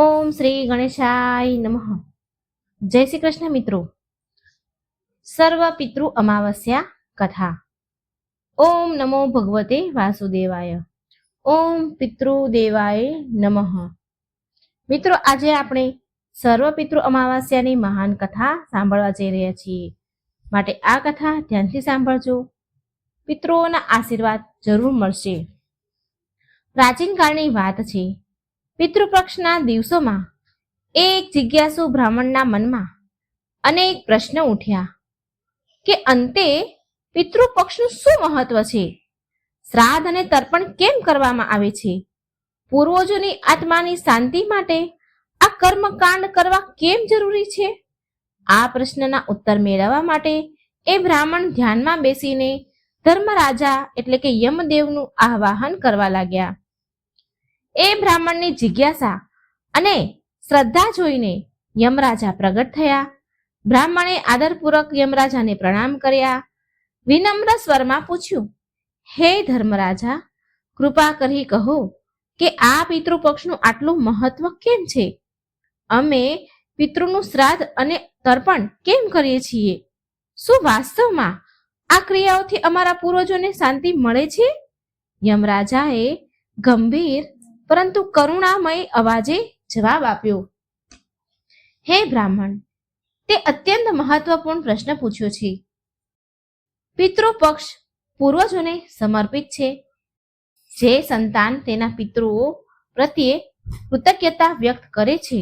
ઓમ શ્રી ગણેશાય નમઃ. જય શ્રી કૃષ્ણ મિત્રો. સર્વ પિતૃ અમાવસ્યા કથા. ઓમ નમો ભગવતે વાસુદેવાય. ઓમ પિતૃદેવાય નમઃ. મિત્રો, આજે આપણે સર્વ પિતૃ અમાવસ્યાની મહાન કથા સાંભળવા જઈ રહ્યા છીએ. માટે આ કથા ધ્યાનથી સાંભળજો. પિતૃઓના આશીર્વાદ જરૂર મળશે. પ્રાચીન કાળની વાત છે પિતૃપક્ષના દિવસોમાં એક જિજ્ઞાસુ બ્રાહ્મણના મનમાં અનેક પ્રશ્ન ઉઠ્યા કે અંતે પિતૃપક્ષનું શું મહત્વ છે? શ્રાદ્ધ અને તર્પણ કેમ કરવામાં આવે છે? પૂર્વજોની આત્માની શાંતિ માટે આ કર્મકાંડ કરવા કેમ જરૂરી છે? આ પ્રશ્નના ઉત્તર મેળવવા માટે એ બ્રાહ્મણ ધ્યાનમાં બેસીને ધર્મરાજા એટલે કે યમદેવનું આવાહન કરવા લાગ્યા. એ બ્રાહ્મણની જિજ્ઞાસા અને શ્રદ્ધા જોઈને યમરાજા પ્રગટ થયા. બ્રાહ્મણે આદરપૂર્વક યમરાજાને પ્રણામ કર્યા. વિનમ્ર સ્વરમાં પૂછ્યું, હે ધર્મરાજા, કૃપા કરી કહો કે આ પિતૃપક્ષનું આટલું મહત્વ કેમ છે? અમે પિતૃનું શ્રાદ્ધ અને તર્પણ કેમ કરીએ છીએ? શું વાસ્તવમાં આ ક્રિયાઓથી અમારા પૂર્વજોને શાંતિ મળે છે? યમરાજાએ ગંભીર પરંતુ કરુણામય અવાજે જવાબ આપ્યો, હે બ્રાહ્મણ, તે અત્યંત મહત્વપૂર્ણ પ્રશ્ન પૂછ્યો છે. પિતૃપક્ષ પૂર્વજોને સમર્પિત છે. જે સંતાન તેના પિતૃઓ પ્રત્યે કૃતજ્ઞતા વ્યક્ત કરે છે.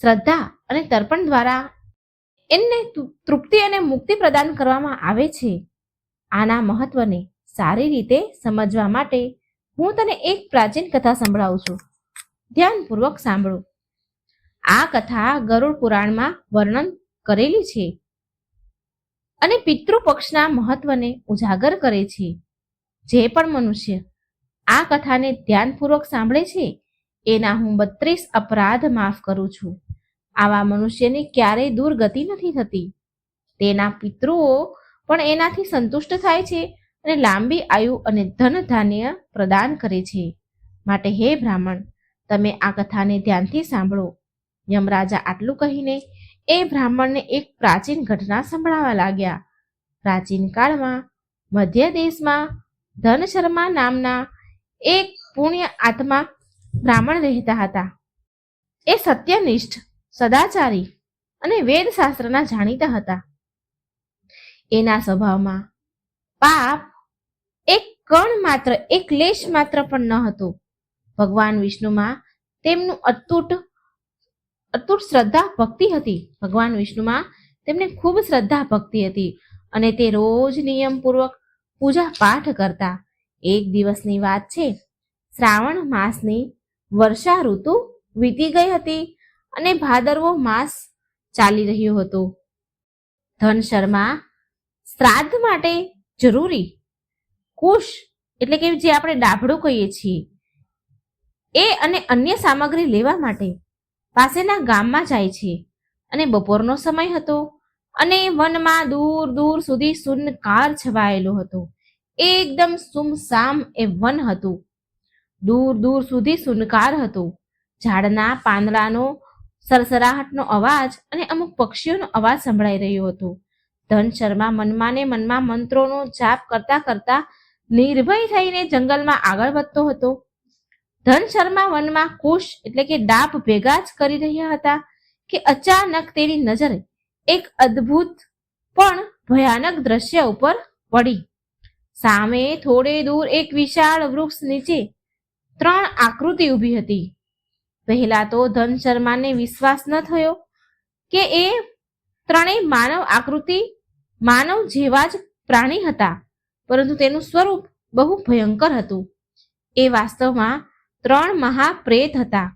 શ્રદ્ધા અને તર્પણ દ્વારા એમને તૃપ્તિ અને મુક્તિ પ્રદાન કરવામાં આવે છે. આના મહત્વને સારી રીતે સમજવા માટે હું તને એક પ્રાચીન કથા સંભળાવું છું. ધ્યાનપૂર્વક સાંભળો. આ કથા ગરુડ પુરાણમાં વર્ણન કરેલી છે અને પિતૃપક્ષના મહત્વને ઉજાગર કરે છે. જે પણ મનુષ્ય આ કથાને ધ્યાનપૂર્વક સાંભળે છે, એના હું બત્રીસ અપરાધ માફ કરું છું. આવા મનુષ્યની ક્યારેય દુર્ગતિ નથી થતી. તેના પિતૃઓ પણ એનાથી સંતુષ્ટ થાય છે અને લાંબી આયુ અને ધન ધાન્ય પ્રદાન કરે છે. માટે હે બ્રાહ્મણ, તમે આ કથાને ધ્યાનથી સાંભળો. યમરાજા આટલું કહીને એ બ્રાહ્મણને એક પ્રાચીન ઘટના સંભળાવા લાગ્યા. પ્રાચીન કાળમાં મધ્ય દેશમાં ધન શર્મા નામના એક પુણ્ય આત્મા બ્રાહ્મણ રહેતા હતા. એ સત્યનિષ્ઠ, સદાચારી અને વેદશાસ્ત્રના જાણીતા હતા. એના સ્વભાવમાં પાપ એક કણ માત્ર, એક લેશ માત્ર પણ ન હતો. ભગવાન વિષ્ણુમાં તેમનું અતૂટ અતૂટ શ્રદ્ધા ભક્તિ હતી. ભગવાન વિષ્ણુમાં તેમને ખૂબ શ્રદ્ધા ભક્તિ હતી અને તે રોજ નિયમપૂર્વક પૂજા પાઠ કરતા. એક દિવસની વાત છે, શ્રાવણ માસની વર્ષા ઋતુ વીતી ગઈ હતી અને ભાદરવો માસ ચાલી રહ્યો હતો. ધન શર્મા, શ્રાદ્ધ માટે જરૂરી કુશ, એટલે કે જે આપણે ડાભડું કહીએ છીએ, એ અને અન્ય સામગ્રી લેવા માટે પાસેના ગામમાં જાય છે. અને બપોરનો સમય હતો અને વનમાં દૂર દૂર સુધી સુનકાર છવાયેલો હતો. એકદમ સુમસામ એ વન હતું. દૂર દૂર સુધી સુનકાર હતો. ઝાડના પાંદડાનો સરસરાહટનો અવાજ અને અમુક પક્ષીઓનો અવાજ સંભળાઈ રહ્યો હતો. ધન શર્મા મનમાં ને મનમાં મંત્રોનો જાપ કરતા કરતા નિર્ભય થઈને જંગલમાં આગળ વધતો હતો. ધન શર્મા વનમાં કુશ એટલે કે ડાપ ભેગા જ કરી રહ્યા હતા કે અચાનક તેની નજર એક અદ્ભુત પણ ભયાનક દ્રશ્ય ઉપર પડી. સામે થોડે દૂર એક વિશાળ વૃક્ષ નીચે ત્રણ આકૃતિ ઊભી હતી. પહેલા તો ધન શર્માને વિશ્વાસ ન થયો કે એ ત્રણેય માનવ આકૃતિ માનવ જેવા જ પ્રાણી હતા. પરંતુ તેનું સ્વરૂપ બહુ ભયંકર હતું. એ વાસ્તવમાં ત્રણ મહાપ્રેત હતા,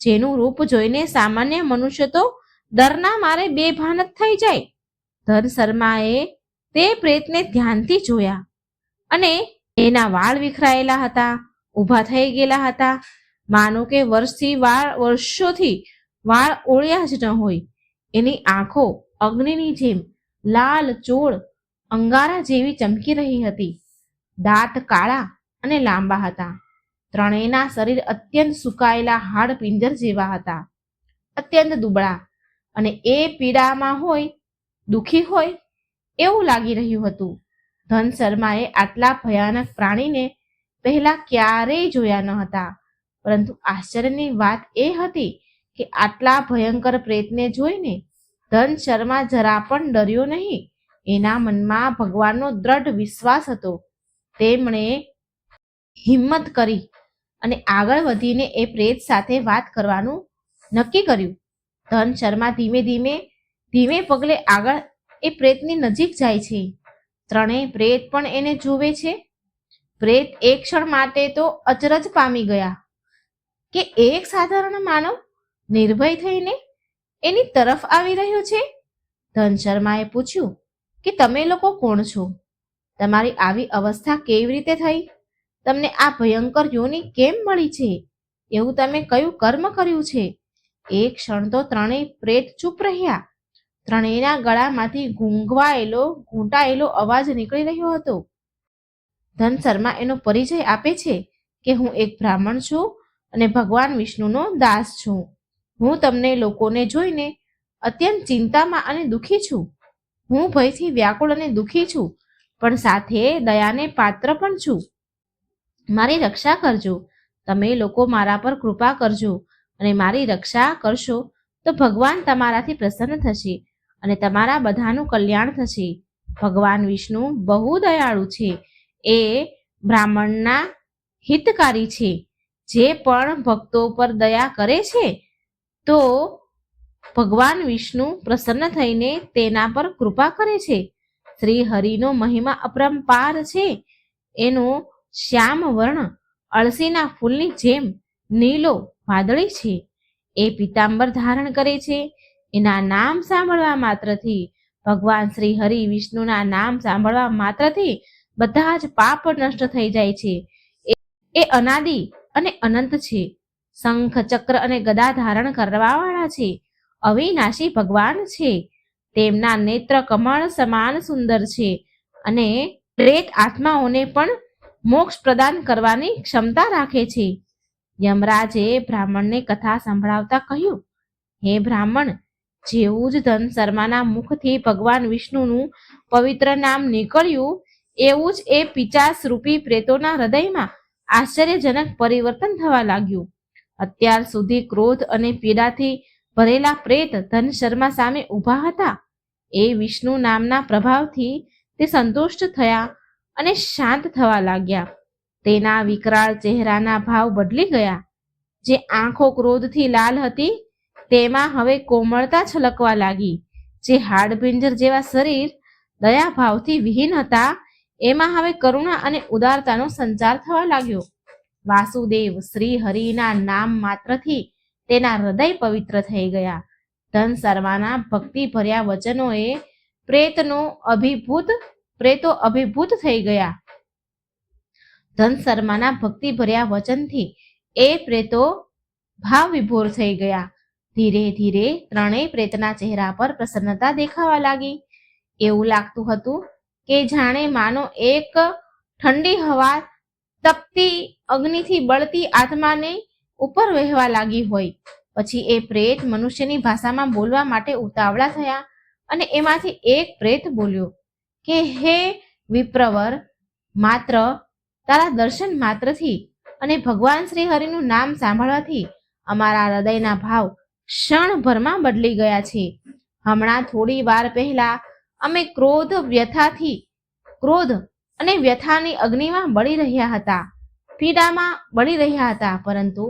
જેનું રૂપ જોઈને સામાન્ય મનુષ્ય તો ડરના મારે બેભાન જ થઈ જાય. ધન શર્માએ તે પ્રેતને ધ્યાનથી જોયા અને એના વાળ વિખરાયેલા હતા, ઊભા થઈ ગયેલા હતા. માનો કે વર્ષથી વાળ વર્ષોથી વાળ ઓળ્યા જ ન હોય. એની આંખો અગ્નિની જેમ લાલ, ચોળ અંગારા જેવી ચમકી રહી હતી. દાંત કાળા અને લાંબા હતા. ત્રણેયના શરીર અત્યંત સુકાયેલા હાડ પિંજર જેવા હતા. અત્યંત દુબળા અને એ પીડામાં હોય, દુખી હોય, એવું લાગી રહ્યું હતું. ધન શર્માએ આટલા ભયાનક પ્રાણીને પહેલા ક્યારેય જોયા ન હતા. પરંતુ આશ્ચર્યની વાત એ હતી કે આટલા ભયંકર પ્રેતને જોઈને ધન શર્મા જરા પણ ડર્યો નહીં. એના મનમાં ભગવાનનો દ્રઢ વિશ્વાસ હતો. તેમણે હિંમત કરી અને આગળ વધીને એ પ્રેત સાથે વાત કરવાનું નક્કી કર્યું. ધન શર્મા ધીમે ધીમે ધીમે પગલે આગળ એ પ્રેતની નજીક જાય છે. ત્રણેય પ્રેત પણ એને જુએ છે. પ્રેત એક ક્ષણ માટે તો અચરજ પામી ગયા. કે એક સાધારણ માનવ નિર્ભય થઈને એની તરફ આવી રહ્યો છે? ધન શર્માએ પૂછ્યું કે તમે લોકો કોણ છો? તમારી આવી અવસ્થા કેવી રીતે થઈ? તમને આ ભયંકર યોની કેમ મળી છે? એવું તમે કયું કર્મ કર્યું છે? એક ક્ષણ તો ત્રણેય પ્રેત ચૂપ રહ્યા. ત્રણેયના ગળામાંથી ઘૂંઘવાયેલો, ઘૂંટાયેલો અવાજ નીકળી રહ્યો હતો. ધન શર્મા એનો પરિચય આપે છે કે હું એક બ્રાહ્મણ છું અને ભગવાન વિષ્ણુનો દાસ છું. હું તમને લોકોને જોઈને અત્યંત ચિંતામાં અને દુઃખી છું. હું ભયથી વ્યાકુળ અને દુઃખી છું, પણ સાથે દયાને પાત્ર પણ છું. મારી રક્ષા કરજો. તમે લોકો મારા પર કૃપા કરજો અને મારી રક્ષા કરશો તો ભગવાન તમારાથી પ્રસન્ન થશે અને તમારા બધાનું કલ્યાણ થશે. ભગવાન વિષ્ણુ બહુ દયાળુ છે. એ બ્રાહ્મણના હિતકારી છે. જે પણ ભક્તો પર દયા કરે છે, તો ભગવાન વિષ્ણુ પ્રસન્ન થઈને તેના પર કૃપા કરે છે. શ્રી હરિનો મહિમા અપરંપાર છે. એનો શ્યામ વર્ણ અળસીના ફૂલની જેમ નીલો વાદળી છે. એ પિતાંબર ધારણ કરે છે. એના નામ સાંભળવા માત્રથી ભગવાન શ્રી હરિ વિષ્ણુના નામ સાંભળવા માત્રથી બધા જ પાપ નષ્ટ થઈ જાય છે. એ- અનાદિ અને અનંત છે. શંખ, ચક્ર અને ગદા ધારણ કરવાવાળા છે. અવિનાશી ભગવાન છે. તેમના નેત્ર કમળ સમાન સુંદર છે અને પ્રેત આત્માઓને પણ મોક્ષ પ્રદાન કરવાની ક્ષમતા રાખે છે. યમરાજે બ્રાહ્મણને કથા સંભળાવતા કહ્યું, હે બ્રાહ્મણ, જેવું જ ધન શર્માના મુખથી ભગવાન વિષ્ણુનું પવિત્ર નામ નીકળ્યું, એવું જ એ પિચાસ રૂપી પ્રેતોના હૃદયમાં આશ્ચર્યજનક પરિવર્તન થવા લાગ્યું. અત્યાર સુધી ક્રોધ અને પીડાથી ભરેલા પ્રેત ધન શર્મા સામે ઊભા હતા. એ વિષ્ણુ નામના પ્રભાવથી તે સંતુષ્ટ થયા અને શાંત થવા લાગ્યા. તેના વિકરાળ ચહેરાના ભાવ બદલી ગયા. જે આંખો ક્રોધથી લાલ હતી, તેમાં હવે કોમળતા છલકવા લાગી. જે હાડપિંજર જેવા શરીર દયા ભાવથી વિહીન હતા, એમાં હવે કરુણા અને ઉદારતાનો સંચાર થવા લાગ્યો. વાસુદેવ શ્રી હરિના નામ માત્રથી તેના હૃદય પવિત્ર થઈ ગયા. ધન સર્વાના ભક્તિ ભર્યા વચનોએ પ્રેતનો અભિભૂત, પ્રેતો અભિભૂત થઈ ગયા. ધન શર્માના ભક્તિ ભર્યા વચનથી એ પ્રેતો ભાવ વિભોર થઈ ગયા. ધીરે ધીરે ત્રણેય પ્રેતના ચહેરા પર પ્રસન્નતા દેખાવા લાગી. એવું લાગતું હતું કે જાણે માનો એક ઠંડી હવા તપતી અગ્નિથી બળતી આત્માને ઉપર વહેવા લાગી હોય. પછી એ પ્રેત મનુષ્યની ભાષામાં બોલવા માટે ઉતાવળા થયા અને એમાંથી એક પ્રેત બોલ્યો, કે હે વિપ્રવર, માત્ર, તારા દર્શન માત્રથી અને ભગવાન શ્રી હરિનું નામ સાંભળવાથી અમારા હૃદયના ભાવ ક્ષણભરમાં બદલી ગયા છે. હમણાં થોડી વાર પહેલા અમે ક્રોધ વ્યથાથી, ક્રોધ અને વ્યથાની અગ્નિમાં બળી રહ્યા હતા. પીડામાં બળી રહ્યા હતા, પરંતુ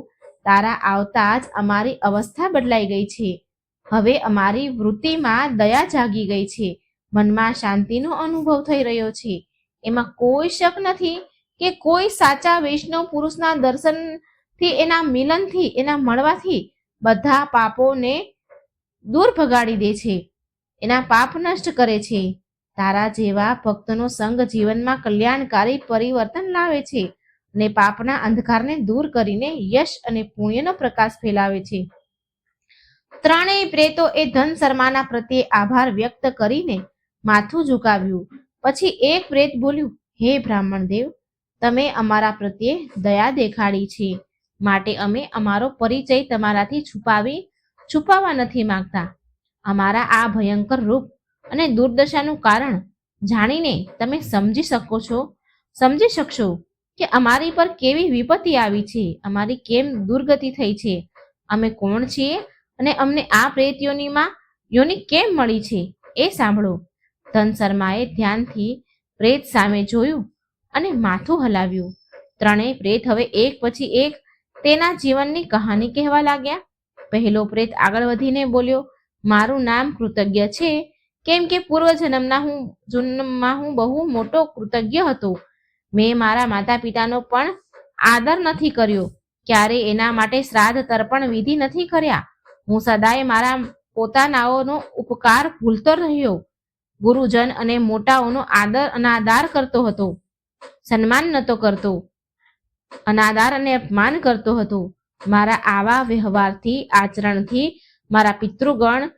તારા આવતા જ અમારી અવસ્થા બદલાઈ ગઈ છે. હવે અમારી વૃત્તિમાં દયા જાગી ગઈ છે. મનમાં શાંતિનો અનુભવ થઈ રહ્યો છે. એમાં કોઈ શક નથી કે કોઈ સાચા વૈષ્ણવ પુરુષના દર્શનથી, એના મિલનથી, એના મળવાથી બધા પાપોને દૂર ભગાડી દે છે. એના પાપ નષ્ટ કરે છે. તારા જેવા ભક્તનો સંગ જીવનમાં કલ્યાણકારી પરિવર્તન લાવે છે. અને પાપના અંધકારને દૂર કરીને યશ અને પુણ્યનો પ્રકાશ ફેલાવે છે. ત્રણેય પ્રેતો એ ધન શર્માના પ્રત્યે આભાર વ્યક્ત કરીને માથું ઝુકાવ્યું. પછી એક પ્રેત બોલ્યું, હે બ્રાહ્મણ દેવ, તમે અમારા પ્રત્યે દયા દેખાડી છે. માટે અમે અમારો પરિચય તમારાથી છુપાવી, છુપાવવા નથી માંગતા. અમારા આ ભયંકર રૂપ અને દુર્દશાનું કારણ જાણીને તમે સમજી શકો છો, સમજી શકશો. કે અમારી પર કેવી વિપત્તિ આવી છે? અમારી કેમ દુર્ગતિ થઈ છે? અમે કોણ છીએ? અને અમને આ પ્રેત યોનિમાં યોનિ કેમ મળી છે? એ સાંભળો. ધન શર્માએ ધ્યાનથી પ્રેત સામે જોયું અને માથું હલાવ્યું. ત્રણેય પ્રેત હવે એક પછી એક તેના જીવનની કહાની કહેવા લાગ્યા. પહેલો પ્રેત આગળ વધીને બોલ્યો, મારું નામ કૃતજ્ઞ છે. કેમ કે પૂર્વજન્મના હું, જન્મમાં હું બહુ મોટો કૃતજ્ઞ હતો. મેં મારા માતા પિતાનો પણ આદર નથી કર્યો. ક્યારે એના માટે શ્રાદ્ધ તર્પણ વિધિ નથી કર્યા? હું સદાય મારા પોતાનાઓનો ઉપકાર ભૂલતો રહ્યો. ગુરુજન અને મોટાઓનો આદર અનાદાર કરતો હતો. સન્માન નતો કરતો. અનાદાર અને અપમાન કરતો હતો. મારા આવા વ્યવહારથી, આચરણથી મારા પિતૃગણ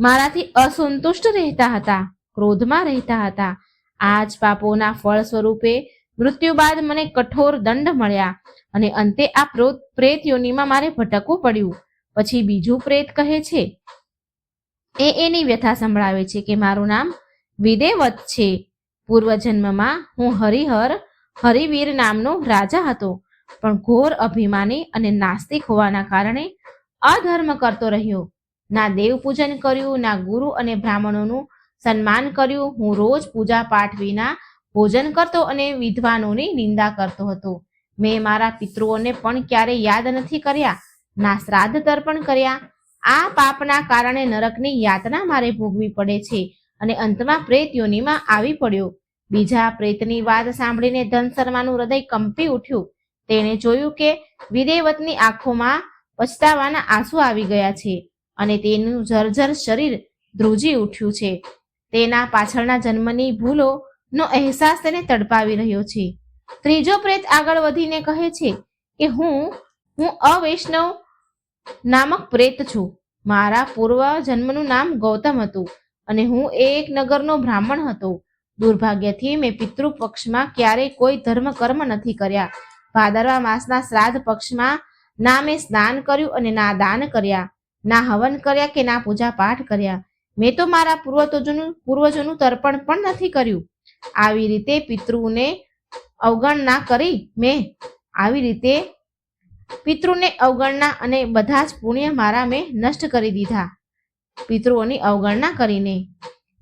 મારાથી અસંતુષ્ટ રહેતા હતા, ક્રોધમાં રહેતા હતા. આ જ પાપોના ફળ સ્વરૂપે મૃત્યુ બાદ મને કઠોર દંડ મળ્યા અને અંતે આ પ્રોત પ્રેત યોનિમાં મારે ભટકવું પડ્યું. પછી બીજું પ્રેત કહે છે, એ એની વ્યથા સંભળાવે છે કે મારું નામ વિદેવત છે. પૂર્વજન્મમાં હું હરિહર, હરિવીર નામનો રાજા હતો, પણ ઘોર અભિમાની અને નાસ્તિક હોવાના કારણે અધર્મ કરતો રહ્યો. ના દેવ પૂજન કર્યું, ના ગુરુ અને બ્રાહ્મણોનું સન્માન કર્યું. હું રોજ પૂજા પાઠ વિના ભોજન કરતો અને વિદ્વાનોની નિંદા કરતો હતો. મેં મારા પિતૃઓને પણ ક્યારે યાદ નથી કર્યા. ના શ્રાદ્ધ તર્પણ કર્યા. આ પાપના કારણે નરકની યાતના મારે ભોગવી પડે છે અને અંતમાં પ્રેત યોનિમાં આવી પડ્યો. બીજા પ્રેતની વાત સાંભળીને ધન શર્માનું હૃદય કંપી ઉઠ્યું. તેણે જોયું કે વિદેવતની આંખોમાં પછતાવાના આંસુ આવી ગયા છે અને તેનું જર્જર શરીર ધ્રુજી ઉઠ્યું છે. તેના પાછળના જન્મની ભૂલો નો અહેસાસ તેને તડપાવી રહ્યો છે. ત્રીજો પ્રેત આગળ વધીને કહે છે કે હું હું અવૈષ્ણવ નામક પ્રેત છું. મારા પૂર્વ જન્મનું નામ ગૌતમ હતું અને હું એક નગરનો બ્રાહ્મણ હતો. દુર્ભાગ્યથી મેં પિતૃ પક્ષમાં ક્યારેય કોઈ ધર્મ કર્મ નથી કર્યા. ભાદરવા માસના શ્રાદ્ધ પક્ષમાં ના મેં સ્નાન કર્યું અને ના દાન કર્યા. ના હવન કર્યા કે ના પૂજા પાઠ કર્યા. મેં તો મારા પૂર્વજોનું પૂર્વજોનું તર્પણ પણ નથી કર્યું. આવી રીતે પિતૃને અવગણના કરી મેં. આવી રીતે પિતૃને અવગણના અને બધા જ પુણ્ય મારા મેં નષ્ટ કરી દીધા. પિતૃઓની અવગણના કરીને.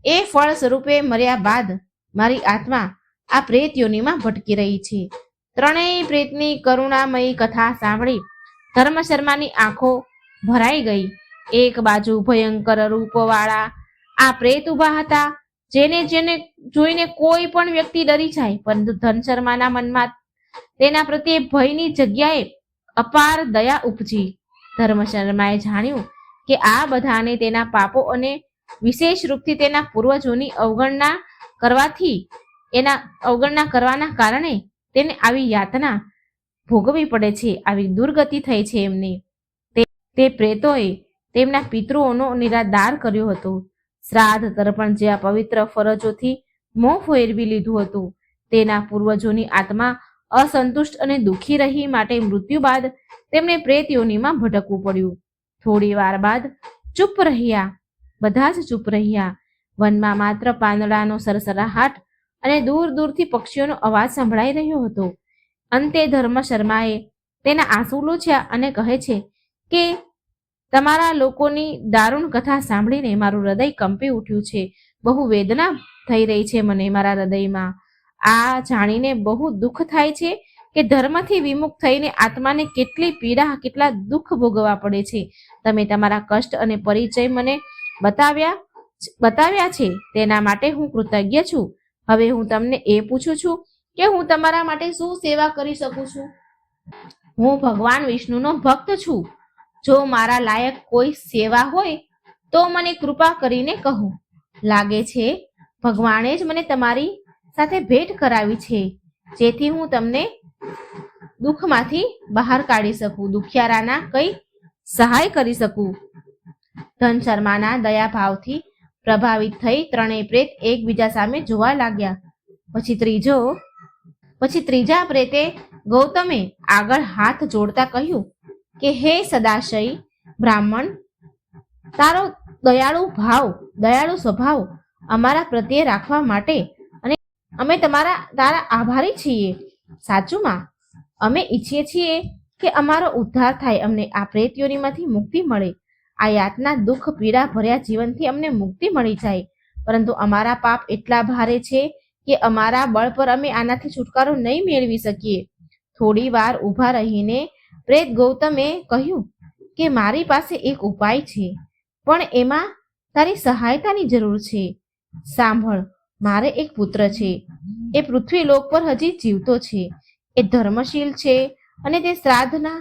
એ ફળ સ્વરૂપે મર્યા બાદ મારી આત્મા આ પ્રેત ભટકી રહી છે. ત્રણેય પ્રેતની કરુણામયી કથા સાંભળી ધર્મ શર્માની આંખો ભરાઈ ગઈ. એક બાજુ ભયંકર રૂપવાળા આ પ્રેત ઊભા હતા, જેને જેને જોઈને કોઈ પણ વ્યક્તિ ડરી જાય, પરંતુ ધન શર્માના મનમાં તેના પ્રત્યે ભયની જગ્યાએ અપાર દયા ઉપજી. ધર્મ શર્માએ જાણ્યું કે આ બધાને તેના પાપો અને વિશેષ રૂપથી તેના પૂર્વજોની અવગણના કરવાથી એના અવગણના કરવાના કારણે તેને આવી યાતના ભોગવવી પડે છે, આવી દુર્ગતિ થઈ છે એમની. તે પ્રેતોએ તેમના પિતૃઓનો નિરાદાર કર્યો હતો. શ્રાદ્ધ તર્પણ જેવા પવિત્ર ફરજોથી મોં ફેરવી લીધું હતું. તેના પૂર્વજોની આત્મા અસંતુષ્ટ અને દુઃખી રહી માટે મૃત્યુ બાદ તેમને પ્રેત યોનીમાં ભટકવું પડ્યું. થોડી વાર બાદ ચૂપ રહ્યા. બધા જ ચૂપ રહ્યા. વનમાં માત્ર પાંદડાનો સરસરાહાટ અને દૂર દૂરથી પક્ષીઓનો અવાજ સંભળાઈ રહ્યો હતો. અંતે ધર્મ શર્માએ તેના આંસુ લૂછ્યા અને કહે છે કે તમારા લોકોની દારૂણ કથા સાંભળીને મારું હૃદય કંપી ઉઠ્યું છે. બહુ વેદના થઈ રહી છે મને મારા હૃદયમાં. આ જાણીને બહુ દુઃખ થાય છે કે ધર્મથી વિમુખ થઈને આત્માને કેટલી પીડા, કેટલા દુઃખ ભોગવવા પડે છે. તમે તમારા કષ્ટ અને પરિચય મને બતાવ્યા બતાવ્યા છે. તેના માટે હું કૃતજ્ઞ છું. હવે હું તમને એ પૂછું છું કે હું તમારા માટે શું સેવા કરી શકું છું? હું ભગવાન વિષ્ણુનો ભક્ત છું. જો મારા લાયક કોઈ સેવા હોય, તો મને કૃપા કરીને કહો. લાગે છે, ભગવાને જ મને તમારી સાથે ભેટ કરાવી છે, જેથી હું તમને દુઃખમાંથી બહાર કાઢી શકું. દુખિયારાના કઈ સહાય કરી શકું. ધન શર્માના દયાભાવથી પ્રભાવિત થઈ ત્રણેય પ્રેત એકબીજા સામે જોવા લાગ્યા. પછી ત્રીજો, પછી ત્રીજા પ્રેતે ગૌતમે આગળ હાથ જોડતા કહ્યું કે હે સદાશય, બ્રાહ્મણ, તારો દયાળુ ભાવ, દયાળુ સ્વભાવ અમારા પ્રત્યે રાખવા માટે અને અમે તમારા, તારા આભારી છીએ. સાચુમાં અમે ઈચ્છીએ છીએ કે અમારો ઉદ્ધાર થાય, અમને આ પ્રેત મુક્તિ મળે. આ યાતના દુઃખ પીડા ભર્યા જીવનથી અમને મુક્તિ મળી જાય. પરંતુ અમારા પાપ એટલા ભારે છે કે અમારા બળ પર અમે આનાથી છુટકારો નહીં મેળવી શકીએ. થોડી વાર ઊભા રહીને પ્રેત ગૌતમે કહ્યું કે મારી પાસે એક ઉપાય છે, પણ એમાં તારી સહાયતાની જરૂર છે. સાંભળ, મારે એક પુત્ર છે. એ પૃથ્વી લોક પર હજી જીવતો છે. એ ધર્મશીલ છે અને તે શ્રાદ્ધના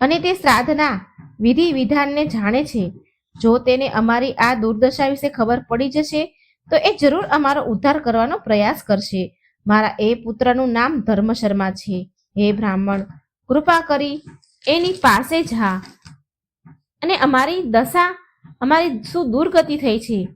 અને તે શ્રાદ્ધના વિધિ વિધાનને જાણે છે. જો તેને અમારી આ દુર્દશા વિશે ખબર પડી જશે, તો એ જરૂર અમારો ઉદ્ધાર કરવાનો પ્રયાસ કરશે. મારા એ પુત્રનું નામ ધર્મ શર્મા છે. હે બ્રાહ્મણ કૃપા કરી એની પાસે જા. અને અમારી દશા, અમારી શું દુર્ગતિ થઈ છે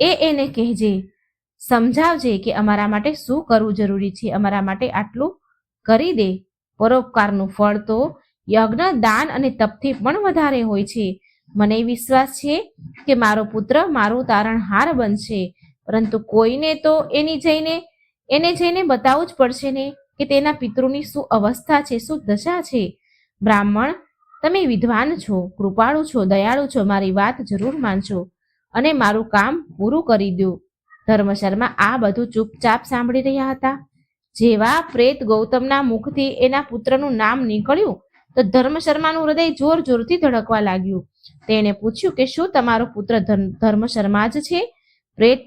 એ એને કહેજે. સમજાવજે કે અમારા માટે શું કરવું જરૂરી છે. અમારા માટે આટલું કરી દે. પરોપકારનું ફળ તો યજ્ઞ, દાન અને તપથી પણ વધારે હોય છે. મને વિશ્વાસ છે કે મારો પુત્ર મારું તારણહાર બનશે. પરંતુ કોઈને તો એની જઈને, એને જઈને બતાવવું જ પડશે ને? કે તેના પિતૃની શું અવસ્થા છે, શું દશા છે? બ્રાહ્મણ, તમે વિદ્વાન છો, કૃપાળુ છો, દયાળુ છો, મારી વાત જરૂર માનજો અને મારું કામ પૂરું કરી દો. ધર્મશર્મા આ બધું ચૂપચાપ સાંભળી રહ્યા હતા. જેવા પ્રેત ગૌતમના મુખથી એના પુત્રનું નામ નીકળ્યું, તો ધર્મશર્માનું હૃદય જોર જોરથી ધડકવા લાગ્યું. તેણે પૂછ્યું કે શું તમારો પુત્ર ધર્મ- ધર્મશર્મા જ છે? પ્રેત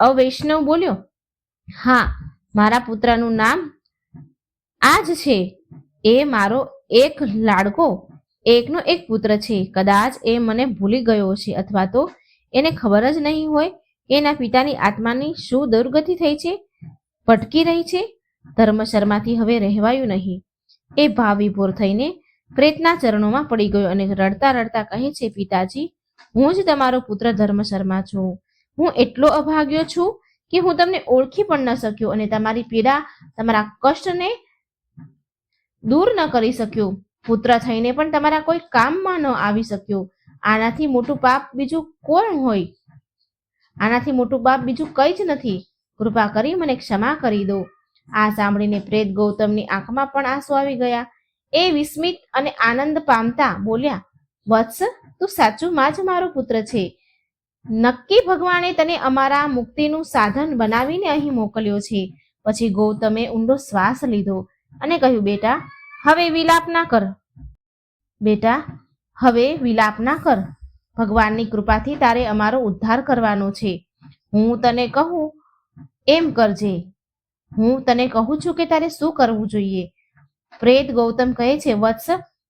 અવૈષ્ણવ બોલ્યો, હા, મારા પુત્રનું નામ આ જ છે. એ મારો એક લાડકો, એકનો એક પુત્ર છે. કદાચ એ મને ભૂલી ગયો છે અથવા તો એને ખબર જ નહીં હોય એના પિતાની આત્માની શું દુર્ગતિ થઈ છે, ભટકી રહી છે. ધર્મશર્માથી હવે રહેવાયું નહીં. એ ભાવ વિભોર થઈને પ્રેતના ચરણોમાં પડી ગયો અને રડતા રડતા કહે છે, પિતાજી, હું જ તમારો પુત્ર ધર્મશર્મા છું. હું એટલો અભાગ્યો છું કે હું તમને ઓળખી પણ ન શક્યો અને તમારી પીડા, તમારા કષ્ટને દૂર ન કરી શક્યો. પુત્ર થઈને પણ તમારા કોઈ કામમાં ન આવી શક્યો. આનાથી મોટું પાપ બીજું કોણ હોય? આનાથી મોટું પાપ બીજું કંઈ જ નથી. કૃપા કરી મને ક્ષમા કરી દો. આ સાંભળીને પ્રેત ગૌતમની આંખમાં પણ આંસુ આવી ગયા. એ વિસ્મિત અને આનંદ પામતા બોલ્યા, વત્સ, તું સાચું માં જ મારો પુત્ર છે. નક્કી ભગવાને તને અમારા મુક્તિનું સાધન બનાવીને અહીં મોકલ્યો છે. પછી ગૌતમે ઊંડો શ્વાસ લીધો. અને કહ્યું, બેટા, હવે વિલાપ ના કર. બેટા, હવે વિલાપ ના કર. ભગવાનની કૃપાથી તારે અમારો ઉદ્ધાર કરવાનો છે. હું તને કહું, એમ કરજે. હું તને કહું છું કે તારે શું કરવું જોઈએ. પ્રેત ગૌતમ કહે છે, વત્સ,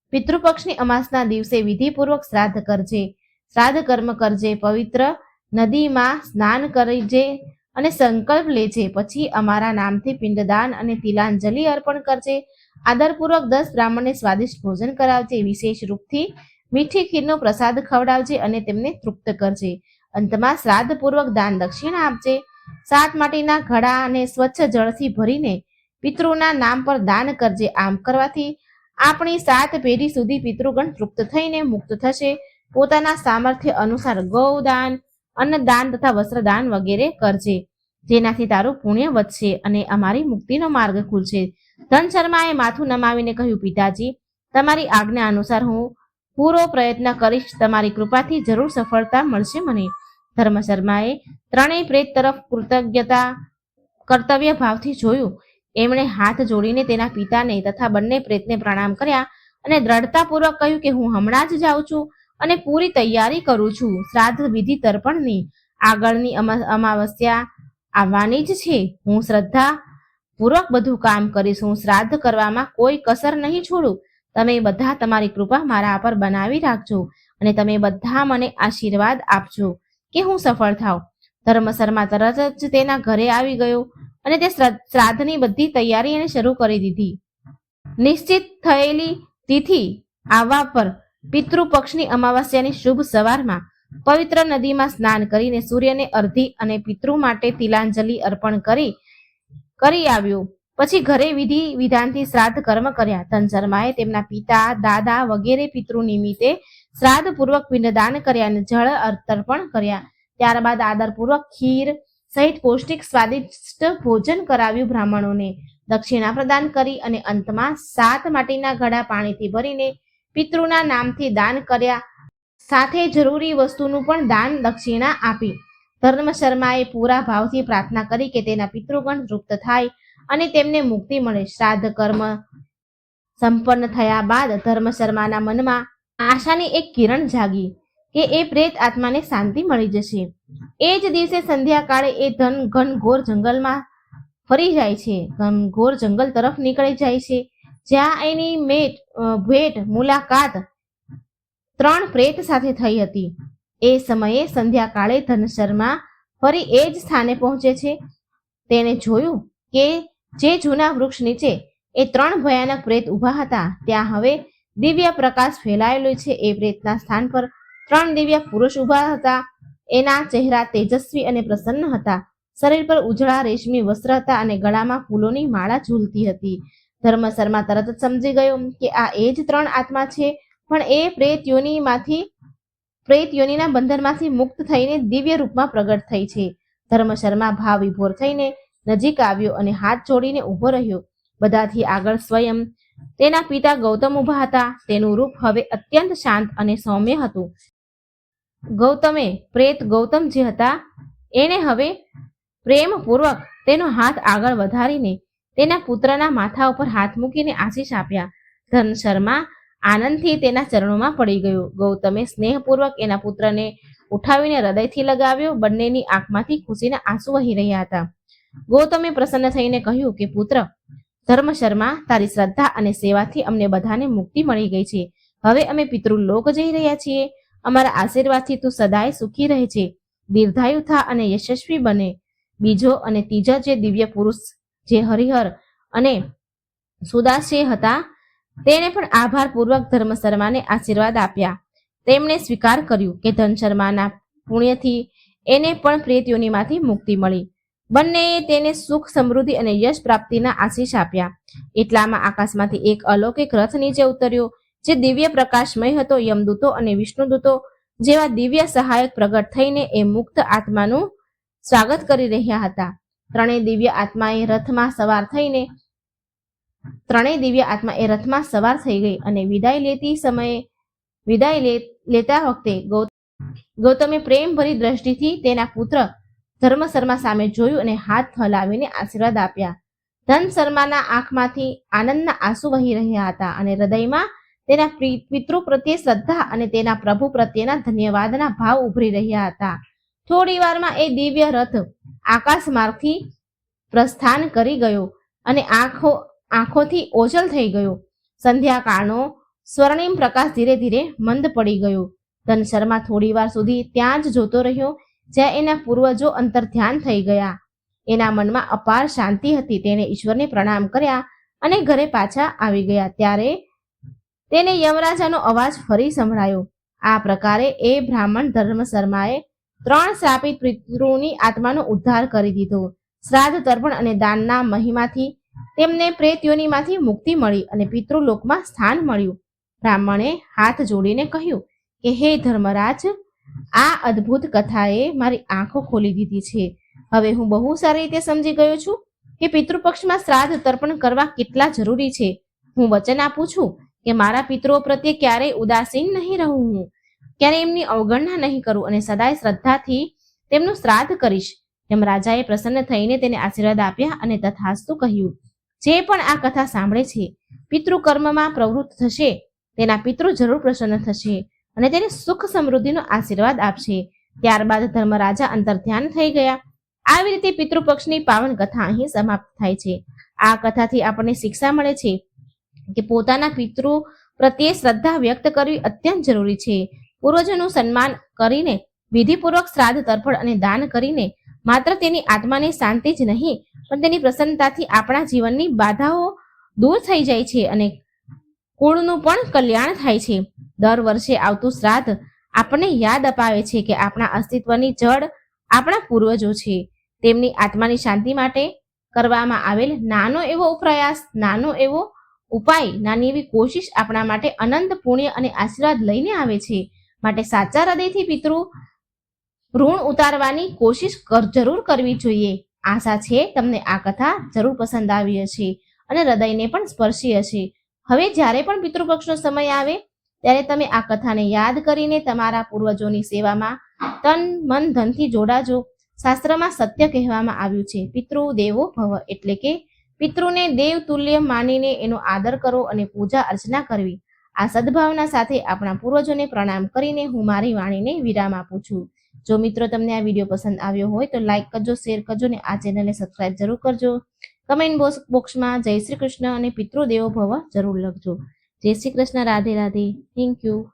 પિતૃપક્ષની અમાસના દિવસે વિધિપૂર્વક શ્રાદ્ધ કરજે. શ્રાદ્ધ કર્મ કરજે. પવિત્ર નદીમાં સ્નાન કરજે. અને સંકલ્પ લેજે, પછી અમારા નામથી પિંડદાન અને તિલાંજલિ અર્પણ કરજે. આદરપૂર્વક દસ બ્રાહ્મણને સ્વાદિષ્ટ ભોજન કરાવજે, વિશેષ રૂપથી મીઠી ખીરનો પ્રસાદ ખવડાવજે અને તેમને તૃપ્ત કરજે. અંતમાં શ્રાદ્ધપૂર્વક દાન દક્ષિણા આપજે. સાત માટીના ઘડા અને સ્વચ્છ જળથી ભરીને પિતૃના નામ પર દાન કરજે. આમ કરવાથી આપણી સાત પેઢી સુધી પિતૃગણ તૃપ્ત થઈને મુક્ત થશે. પોતાના સામર્થ્ય અનુસાર ગૌદાન અન્નદાન તથા વસ્ત્રદાન વગેરે કરજે. જેનાથી તારું પુણ્ય વધશે અને અમારી મુક્તિનો માર્ગ ખુલશે. ધન શર્માએ માથું નમાવીને કહ્યું, પિતાજી, તમારી આજ્ઞા અનુસાર હું પૂરો પ્રયત્ન કરીશ. તમારી કૃપાથી જરૂર સફળતા મળશે મને. ધર્મ શર્માએ ત્રણેય પ્રેત તરફ કૃતજ્ઞતા કર્તવ્ય ભાવથી જોયું. એમણે હાથ જોડીને તેના પિતાને તથા બંને પ્રેતને પ્રણામ કર્યા અને દ્રઢતાપૂર્વક કહ્યું કે હું હમણાં જ જાઉં છું. અને પૂરી તૈયારી કરું છું. શ્રાદ્ધ વિધિ તર્પણની આગળની અમા- અમાવસ્યા આવવાની જ છે. હું શ્રદ્ધા પૂર્વક બધું કામ કરીશ. હું શ્રાદ્ધ કરવામાં કોઈ કસર નહીં છોડું. તમે બધા તમારી કૃપા મારા પર બનાવી રાખજો અને તમે બધા મને આશીર્વાદ આપજો કે હું સફળ થાવ ધર્મસરમાં તરત જ તેના ઘરે આવી ગયો અને તે શ્રદ્ધ- શ્રાદ્ધની બધી તૈયારી એને શરૂ કરી દીધી. નિશ્ચિત થયેલી તિથિ આવવા પર પિતૃ પક્ષની અમાવસ્યાની શુભ સવારમાં પવિત્ર નદીમાં સ્નાન કરીને સૂર્યને અર્ધી અને પિતૃ માટે તિલાંજલિ અર્પણ કરી કરી આવ્યું. પછી ઘરે વિધિ વિધાનથી શ્રાદ્ધ કર્મ કર્યા. ધન શર્માએ તેમના પિતા, દાદા વગેરે પિતૃ નિમિત્તે શ્રાદ્ધ પૂર્વક પિંડદાન કર્યા અને જળ તર્પણ કર્યા. ત્યારબાદ આદરપૂર્વક ખીર સહિત પૌષ્ટિક સ્વાદિષ્ટ ભોજન કરાવ્યું બ્રાહ્મણોને. દક્ષિણા પ્રદાન કરી અને અંતમાં સાત માટીના ઘડા પાણીથી ભરીને પિતૃના નામથી દાન કર્યા. સાથે જરૂરી વસ્તુનું પણ દાન દક્ષિણા આપી. ધર્મ શર્માએ પૂરા ભાવથી પ્રાર્થના કરી કે તેના પિતૃગણ તૃપ્ત થાય અને તેમને મુક્તિ મળે. શ્રાદ્ધ કર્મ સંપન્ન થયા બાદ ધર્મ શર્માના મનમાં આશાની એક કિરણ જાગી કે એ પ્રેત આત્માને શાંતિ મળી જશે. એ જ દિવસે સંધ્યાકાળે એ ધન ઘન ઘોર જંગલમાં ફરી જાય છે. ઘનઘોર જંગલ તરફ નીકળી જાય છે. જ્યાં એની મેટ ભેટ, મુલાકાત ત્રણ પ્રેત સાથે થઈ હતી. એ સમયે સંધ્યાકાળે ધનશર્મા ફરી એ જ સ્થાને પહોંચે છે. તેણે જોયું કે જે જૂના વૃક્ષ નીચે એ ત્રણ ભયાનક પ્રેત ઊભા હતા, ત્યાં હવે દિવ્ય પ્રકાશ ફેલાયેલો છે. એ પ્રેતના સ્થાન પર ત્રણ દિવ્ય પુરુષ ઊભા હતા. એના ચહેરા તેજસ્વી અને પ્રસન્ન હતા. શરીર પર ઉજળા રેશમી વસ્ત્ર હતા અને ગળામાં ફૂલોની માળા ઝૂલતી હતી. ધર્મ તરત જ સમજી ગયો કે આ એ જ ત્રણ આત્મા છે, પણ એ પ્રેત યોનિમાંથી, પ્રેત યોનિના બંધનમાંથી મુક્ત થઈને દિવ્ય રૂપમાં પ્રગટ થઈ છે. ધર્મશર્મા ભાવ વિભોર થઈને નજીક આવ્યો અને હાથ જોડીને ઊભો રહ્યો. બધાથી આગળ સ્વયં તેના પિતા ગૌતમ ઊભા હતા. તેનું રૂપ હવે અત્યંત શાંત અને સૌમ્ય હતું. ગૌતમે પ્રેત ગૌતમ જે હતા, એને હવે પ્રેમપૂર્વક તેનો હાથ આગળ વધારીને તેના પુત્રના માથા ઉપર હાથ મૂકીને આશીષ આપ્યા. ધન શર્મા, આનંદથી તેના ચરણોમાં પડી ગયો. ગૌતમે સ્નેહપૂર્વક એના પુત્રને ઉઠાવીને હૃદયથી લગાવ્યો. બંનેની આંખમાંથી ખુશીના આંસુ વહી રહ્યા હતા. ગૌતમે પ્રસન્ન થઈને કહ્યું કે, પુત્ર, ધર્મ શર્મા, તારી શ્રદ્ધા અને સેવાથી અમને બધાને મુક્તિ મળી ગઈ છે. હવે અમે પિતૃલોક જઈ રહ્યા છીએ. અમારા આશીર્વાદથી તું સદાય સુખી રહે છે. દીર્ઘાયુ થા અને યશસ્વી બને. બીજો અને ત્રીજા જે દિવ્ય પુરુષ જે હરિહર અને સુદાસી હતા તેને પણ આભારપૂર્વક ધર્મ શર્માને આશીર્વાદ આપ્યા. તેમણે સ્વીકાર કર્યું કે ધન શર્માના પુણ્યથી એને પણ પ્રેત મુક્તિ મળી. બંનેએ તેને સુખ, સમૃદ્ધિ અને યશ પ્રાપ્તિના આશીષ આપ્યા. એટલામાં આકાશમાંથી એક અલૌકિક રથ નીચે ઉતર્યો, જે દિવ્ય પ્રકાશમય હતો, યમદૂતો અને વિષ્ણુદૂતો જેવા દિવ્ય સહાયક પ્રગટ થઈને એ મુક્ત આત્માનું સ્વાગત કરી રહ્યા હતા. ત્રણેય દિવ્ય આત્માએ રથમાં સવાર થઈને ત્રણેય દિવ્ય આત્મા એ રથમાં સવાર થઈ ગઈ અને વિદાય લેતી સમયે વિદાય લેતા વખતે ગૌતમે પ્રેમભરી દ્રષ્ટિથી તેના પુત્ર ધર્મ શર્મા સામે જોયું અને હાથ હલાવીને આશીર્વાદ આપ્યા. ધન શર્માના આંખમાંથી આનંદના આંસુ વહી રહ્યા હતા અને હૃદયમાં તેના પિતૃ પ્રત્યે શ્રદ્ધા અને તેના પ્રભુ પ્રત્યેના ધન્યવાદના ભાવ ઉભરી રહ્યા હતા. થોડી વારમાં એ દિવ્ય રથ આકાશ માર્ગથી પ્રસ્થાન કરી ગયો અને આંખો, આંખોથી ઓઝલ થઈ ગયો. સંધ્યાકાળનો સ્વર્ણિમ પ્રકાશ ધીરે ધીરે મંદ પડી ગયો. ધન શર્મા થોડીવાર સુધી ત્યાં જ જોતો રહ્યો, જ્યાં એના પૂર્વજો અંતર ધ્યાન થઈ ગયા. એના મનમાં અપાર શાંતિ હતી. તેણે ઈશ્વરને પ્રણામ કર્યા અને ઘરે પાછા આવી ગયા. ત્યારે તેને યમરાજાનો અવાજ ફરી સંભળાયો. આ પ્રકારે એ બ્રાહ્મણ ધર્મ શર્માએ ત્રણ શ્રાપિત પિતૃની આત્માનો ઉદ્ધાર કરી દીધો. શ્રાદ્ધ તર્પણ અને દાનના મહિમાથી તેમને પ્રેત્યોનીમાંથી મુક્તિ મળી અને પિતૃલોકમાં સ્થાન મળ્યું. બ્રાહ્મણે હાથ જોડીને કહ્યું કે, હે ધર્મરાજ, આ અદ્ભુત કથાએ મારી આંખો ખોલી દીધી છે. હવે હું બહુ સારી રીતે સમજી ગયો છું કે પિતૃપક્ષમાં શ્રાદ્ધ તર્પણ કરવા કેટલા જરૂરી છે. હું વચન આપું છું કે મારા પિતૃઓ પ્રત્યે ક્યારેય ઉદાસીન નહીં રહું હું. ક્યારે એમની અવગણના નહીં કરું અને સદાય શ્રદ્ધાથી તેમનું શ્રાદ્ધ કરીશ. તેમ રાજાએ પ્રસન્ન થઈને તેને આશીર્વાદ આપ્યા અને તથાસ્તુ કહ્યું, જે પણ આ કથા સાંભળે છે પિતૃ કર્મમાં પ્રવૃત્ત થશે, તેના પિતૃ જરૂર પ્રસન્ન થશે અને તેને સુખ સમૃદ્ધિનો આશીર્વાદ આપશે. ત્યારબાદ ધર્મરાજા અંતર ધ્યાન થઈ ગયા. આવી રીતે પિતૃપક્ષની પાવન કથા અહીં સમાપ્ત થાય છે. આ કથાથી આપણને શિક્ષા મળે છે કે પોતાના પિતૃ પ્રત્યે શ્રદ્ધા વ્યક્ત કરવી અત્યંત જરૂરી છે. પૂર્વજોનું સન્માન કરીને વિધિપૂર્વક શ્રાદ્ધ તર્પણ અને દાન કરીને માત્ર તેની આત્માને શાંતિ જ નહીં, પણ તેની પ્રસન્નતાથી આપણા જીવનની બાધાઓ દૂર થઈ જાય છે અને કુળનું પણ કલ્યાણ થાય છે. દર વર્ષે આવતું શ્રાદ્ધ આપણને યાદ અપાવે છે કે આપણા અસ્તિત્વની જડ આપણા પૂર્વજો છે. તેમની આત્માની શાંતિ માટે કરવામાં આવેલ નાનો એવો પ્રયાસ, નાનો એવો ઉપાય, નાની એવી કોશિશ આપણા માટે અનંત પુણ્ય અને આશીર્વાદ લઈને આવે છે. માટે સાચા હૃદયથી પિતૃ ઋણ ઉતારવાની કોશિશ જરૂર કરવી જોઈએ. આશા છે તમને આ કથા જરૂર પસંદ આવી હશે અને હૃદયને પણ સ્પર્શી હશે. હવે જ્યારે પણ પિતૃપક્ષનો સમય આવે, ત્યારે તમે આ કથાને યાદ કરીને તમારા પૂર્વજોની સેવામાં તન, મન, ધનથી જોડાજો. શાસ્ત્રમાં સત્ય કહેવામાં આવ્યું છે, પિતૃ દેવો ભવ, એટલે કે પિતૃને દેવ તુલ્ય માનીને એનો આદર કરો અને પૂજા અર્ચના કરવી. આ સદભાવના સાથે આપણા પૂર્વજોને પ્રણામ કરીને હું મારી વાણીને વિરામ આપું છું. જો મિત્રો તમને આ વીડિયો પસંદ આવ્યો હોય તો લાઈક કરજો, શેર કરજો અને આ ચેનલને સબસ્ક્રાઇબ જરૂર કરજો. કમેન્ટ બોક્સ- બોક્સમાં જય શ્રી કૃષ્ણ અને પિતૃદેવો ભવ જરૂર લખજો. જય શ્રી કૃષ્ણ, રાધે રાધે. Thank you.